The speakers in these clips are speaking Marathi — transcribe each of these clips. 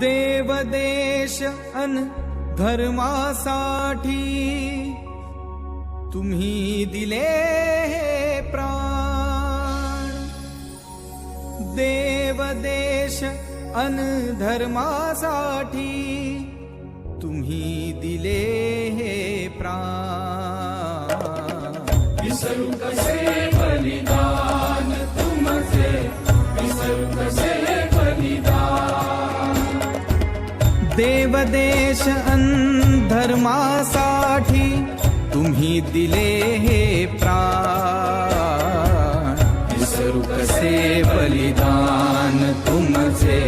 देव देश अन धर्मासाठी तुम्ही दिले प्राण। देव देश अन धर्मासाठी तुम्ही दिले हे प्राण विसरू कसे बलिदान? तुमचे विसरू कसे बलिदान? देव देश अन धर्मासाठी तुम्ही दिले हे प्राण. विसरू कसे बलिदान? तुमचे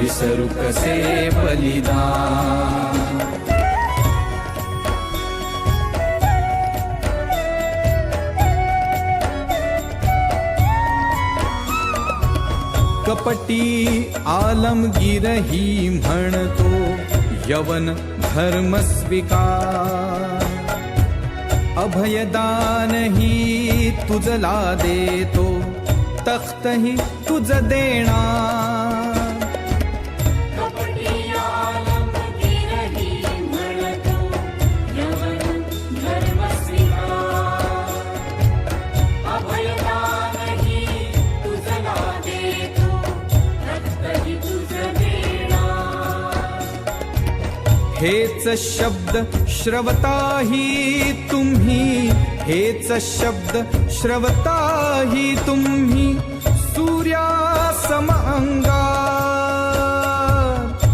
विसरू कसे बलिदान? कपटी आलमगीर ही म्हणतो यवन धर्म स्वीकार. अभयदान ही तुझला देतो तख्त ही तुझ देणार. हेच शब्द श्रवताही तुम्ही. हेच शब्द श्रवताही तुम्ही. सूर्यासम अंगा.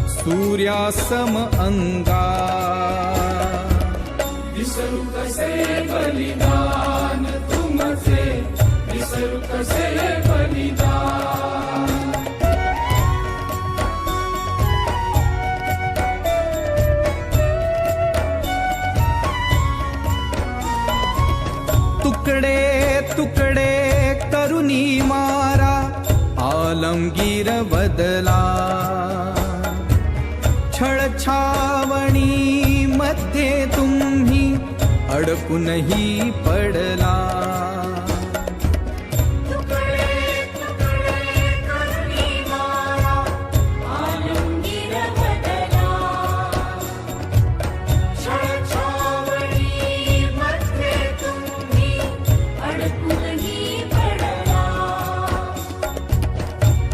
सूर्यासम अंगा. विसरू कसे बलिदान? तुमचे विसरू कसे आलमगीर बदला। छळछावणी मध्ये तुम्ही अडकूनही पडला।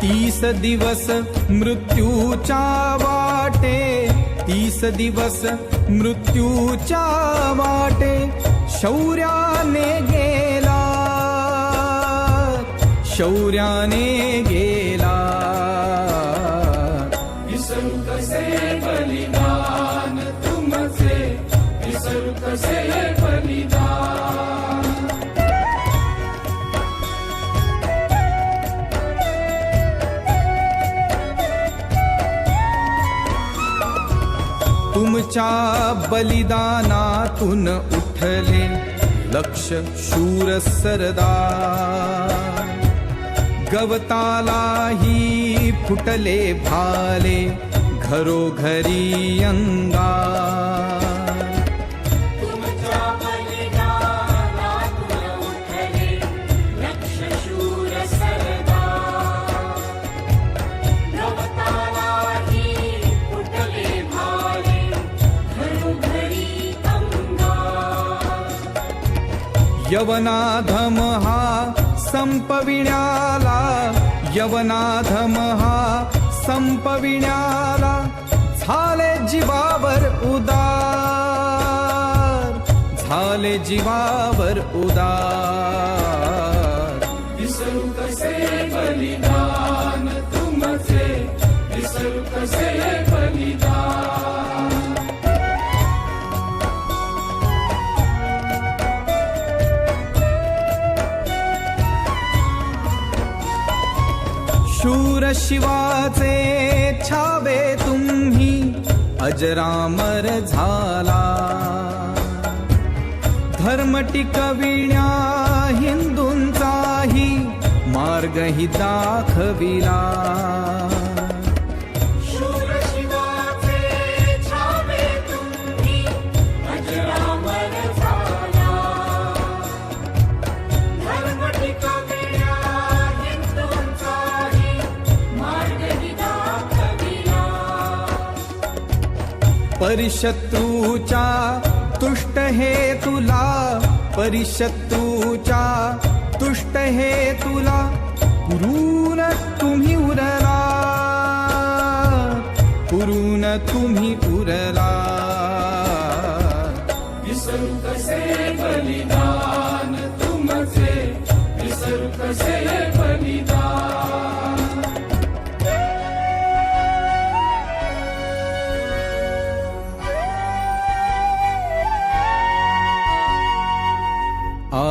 तीस दिवस मृत्यूच्या वाटे तीस दिवस मृत्यूच्या वाटे शौर्याने गेला शौर्याने गेला. कसे बलिदान तुमचे? विसरू कसे गुरुच्या बलिदानातून उठले लक्ष शूर सरदा गवतालाही फुटले भाले घरोघरी अंगा यवनाधम हा संपविण्याला यवनाधम हा संपविण्याला झाले जीवावर उदार झाले जीवावर उदार. विसरू कसे बलिदान तुमचे विसरू कसे शिवाचे छावे तुम्ही अजरामर झाला. धर्म टिकविण्या हिंदूंचाही मार्गही दाखविला. परिशत्रूचा तुष्ट हे तुला परिशत्रूचा तुष्ट हे तुला पुरून तुम्ही उरला पुरून तुम्ही उरला.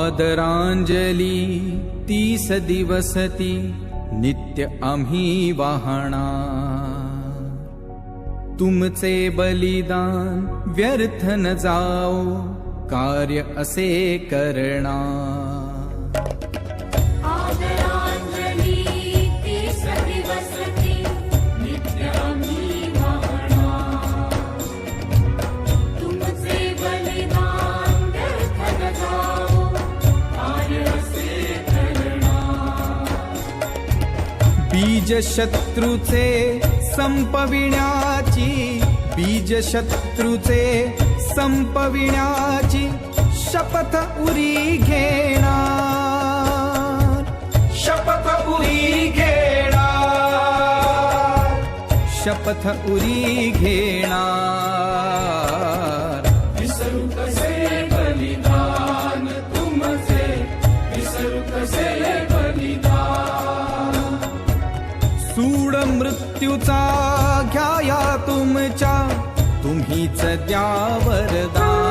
आदरांजली तीस दिवसती नित्य आम्ही वाहणा. तुमचे बलिदान व्यर्थ न जाओ कार्य असे करणार. बीज शत्रूचे संपविण्याची बीज शत्रूचे संपविण्याची शपथ उरी घेणार. शपथ उरी घेणार. शपथ उरी घेणार. मृत्यूचा घ्याया तुमच्या. तुम्हीच द्या वरदान